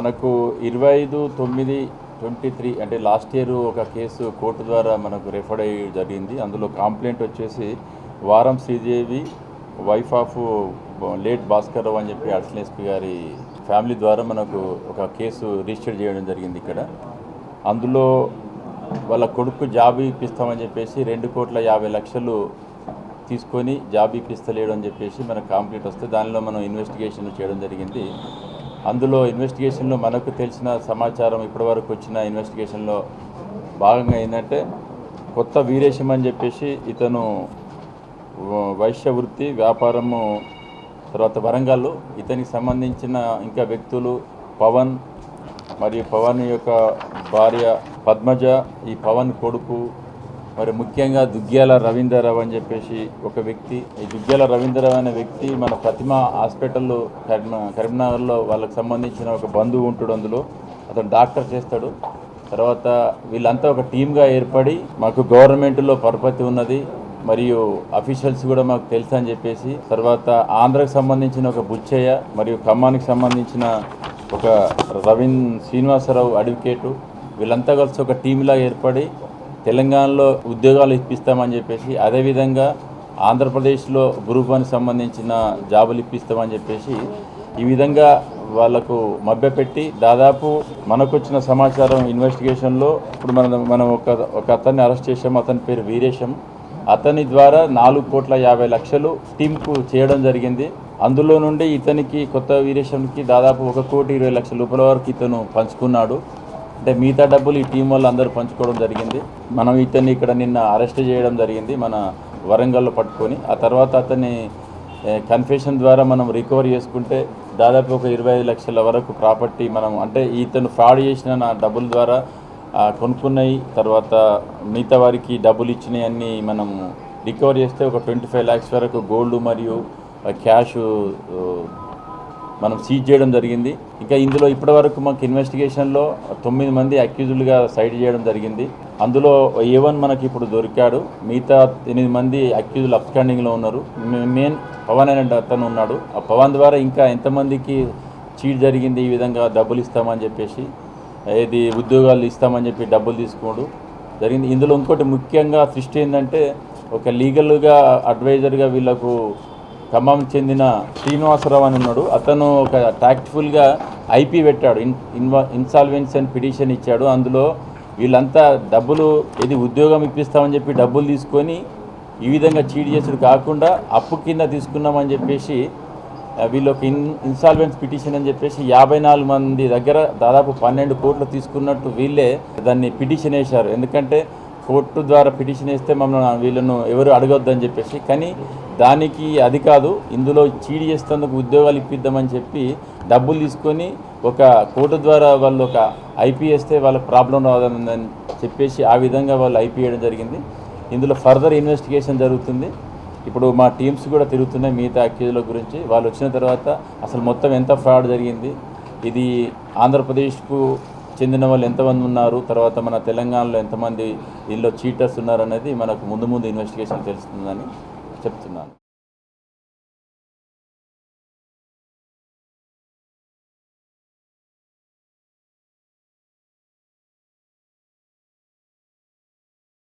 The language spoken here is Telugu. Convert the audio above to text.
మనకు ఇరవై ఐదు తొమ్మిది ట్వంటీ త్రీ అంటే లాస్ట్ ఇయర్ ఒక కేసు కోర్టు ద్వారా మనకు రెఫర్ అయ్యి జరిగింది. అందులో కంప్లైంట్ వచ్చేసి వారం Sridevi wife of late Bhaskar Rao అని చెప్పి అడిషనల్ ఎస్పీ గారి ఫ్యామిలీ ద్వారా మనకు ఒక కేసు రిజిస్టర్ చేయడం జరిగింది ఇక్కడ. అందులో వాళ్ళ కొడుకు జాబ్ ఇప్పిస్తామని చెప్పేసి రెండు కోట్ల యాభై లక్షలు తీసుకొని జాబ్ ఇప్పిస్తలేడు అని చెప్పేసి మనకు కంప్లీట్ వస్తే దానిలో మనం ఇన్వెస్టిగేషన్ చేయడం జరిగింది. అందులో ఇన్వెస్టిగేషన్లో మనకు తెలిసిన సమాచారం ఇప్పటివరకు వచ్చిన ఇన్వెస్టిగేషన్లో భాగంగా ఏంటంటే కొత్త వీరేశం అని చెప్పేసి ఇతను వ- వైశ్య వృత్తి వ్యాపారము తర్వాత వరంగల్ ఇతనికి సంబంధించిన ఇంకా వ్యక్తులు పవన్ మరియు పవన్ యొక్క భార్య పద్మజ ఈ పవన్ కొడుకు మరి ముఖ్యంగా దుగ్గ్యాల రవీందర్రావు అని చెప్పేసి ఒక వ్యక్తి. ఈ దుగ్గ్యాల రవీందర్రావు అనే వ్యక్తి మన ప్రతిమ హాస్పిటల్లో కరీం కరీంనగర్లో వాళ్ళకి సంబంధించిన ఒక బంధువు ఉంటాడు అందులో. అతను డాక్టర్ చేస్తాడు. తర్వాత వీళ్ళంతా ఒక టీమ్గా ఏర్పడి మాకు గవర్నమెంట్లో పరపతి ఉన్నది. మరియు అఫీషియల్స్ కూడా మాకు తెలుసు అని చెప్పేసి తర్వాత ఆంధ్రకు సంబంధించిన ఒక బుచ్చయ్య మరియు ఖమ్మానికి సంబంధించిన ఒక రవీన్ శ్రీనివాసరావు అడ్వకేటు. వీళ్ళంతా కలిసి ఒక టీంలా ఏర్పడి తెలంగాణలో ఉద్యోగాలు ఇప్పిస్తామని చెప్పేసి అదేవిధంగా ఆంధ్రప్రదేశ్లో గ్రూప్ వన్ సంబంధించిన జాబులు ఇప్పిస్తామని చెప్పేసి ఈ విధంగా వాళ్ళకు మభ్యపెట్టి దాదాపు మనకొచ్చిన సమాచారం ఇన్వెస్టిగేషన్లో ఇప్పుడు మనం మనం ఒక ఒక అతన్ని అరెస్ట్ చేసాం అతని పేరు వీరేశం. అతని ద్వారా నాలుగు కోట్ల యాభై లక్షలు టీంకు చేయడం జరిగింది. అందులో నుండి ఇతనికి కొత్త వీరేశంకి దాదాపు ఒక కోటి ఇరవై లక్షల రూపాయల వరకు ఇతను పంచుకున్నాడు. అంటే మిగతా డబ్బులు ఈ టీం వాళ్ళు అందరూ పంచుకోవడం జరిగింది. మనం ఇతన్ని ఇక్కడ నిన్న అరెస్ట్ చేయడం జరిగింది మన వరంగల్లో పట్టుకొని. ఆ తర్వాత అతన్ని కన్ఫెషన్ ద్వారా మనం రికవర్ చేసుకుంటే దాదాపు ఒక ఇరవై ఐదు లక్షల వరకు ప్రాపర్టీ మనం అంటే ఇతను ఫ్రాడ్ చేసిన నా డబ్బుల ద్వారా కొనుక్కున్నాయి. తర్వాత మిగతా వారికి డబ్బులు ఇచ్చినాయి మనం రికవర్ చేస్తే ఒక ట్వంటీ ఫైవ్ ల్యాక్స్ వరకు గోల్డ్ మరియు క్యాష్ మనం సీజ్ చేయడం జరిగింది. ఇంకా ఇందులో ఇప్పటివరకు మాకు ఇన్వెస్టిగేషన్లో తొమ్మిది మంది అక్యూజులుగా సైడ్ చేయడం జరిగింది. అందులో ఏ వన్ మనకి ఇప్పుడు దొరికాడు. మిగతా ఎనిమిది మంది అక్యూజులు అప్స్టాండింగ్లో ఉన్నారు. మెయిన్ పవన్ అనే అతను ఉన్నాడు. ఆ పవన్ ద్వారా ఇంకా ఎంతమందికి చీట్ జరిగింది ఈ విధంగా డబ్బులు ఇస్తామని చెప్పేసి ఏది ఉద్యోగాలు ఇస్తామని చెప్పి డబ్బులు తీసుకోడు. జరిగింది. ఇందులో ఇంకోటి ముఖ్యంగా సృష్టి ఏంటంటే ఒక లీగల్గా అడ్వైజర్గా వీళ్ళకు ఖమ్మం చెందిన శ్రీనివాసరావు అని ఉన్నాడు. అతను ఒక టాక్ట్ఫుల్గా ఐపీ పెట్టాడు. ఇన్ ఇన్వా ఇన్సాల్వెన్స్ అండ్ పిటిషన్ ఇచ్చాడు. అందులో వీళ్ళంతా డబ్బులు ఇది ఉద్యోగం ఇప్పిస్తామని చెప్పి డబ్బులు తీసుకొని ఈ విధంగా చీట్ చేసుడు కాకుండా అప్పు కింద తీసుకున్నామని చెప్పేసి వీళ్ళు ఒక ఇన్ ఇన్సాల్వెన్స్ పిటిషన్ అని చెప్పేసి యాభై నాలుగు మంది దగ్గర దాదాపు పన్నెండు కోట్లు తీసుకున్నట్టు వీళ్ళే దాన్ని పిటిషన్ వేశారు. ఎందుకంటే కోర్టు ద్వారా పిటిషన్ వేస్తే మమ్మల్ని వీళ్ళను ఎవరు అడగొద్దని చెప్పేసి కానీ దానికి అది కాదు ఇందులో చీడి చేస్తేందుకు ఉద్యోగాలు ఇప్పిద్దామని చెప్పి డబ్బులు తీసుకొని ఒక కోర్టు ద్వారా వాళ్ళు ఒక ఐపీ వేస్తే వాళ్ళకి ప్రాబ్లం రాదని చెప్పేసి ఆ విధంగా వాళ్ళు ఐపీ వేయడం జరిగింది. ఇందులో ఫర్దర్ ఇన్వెస్టిగేషన్ జరుగుతుంది. ఇప్పుడు మా టీమ్స్ కూడా తిరుగుతున్నాయి మిగతా అక్యూజుల గురించి. వాళ్ళు వచ్చిన తర్వాత అసలు మొత్తం ఎంత ఫ్రాడ్ జరిగింది. ఇది ఆంధ్రప్రదేశ్కు చెందిన వాళ్ళు ఎంతమంది ఉన్నారు తర్వాత మన తెలంగాణలో ఎంతమంది దీనిలో చీటర్స్ ఉన్నారనేది మనకు ముందు ముందు ఇన్వెస్టిగేషన్ తెలుస్తుందని చెప్తున్నాను.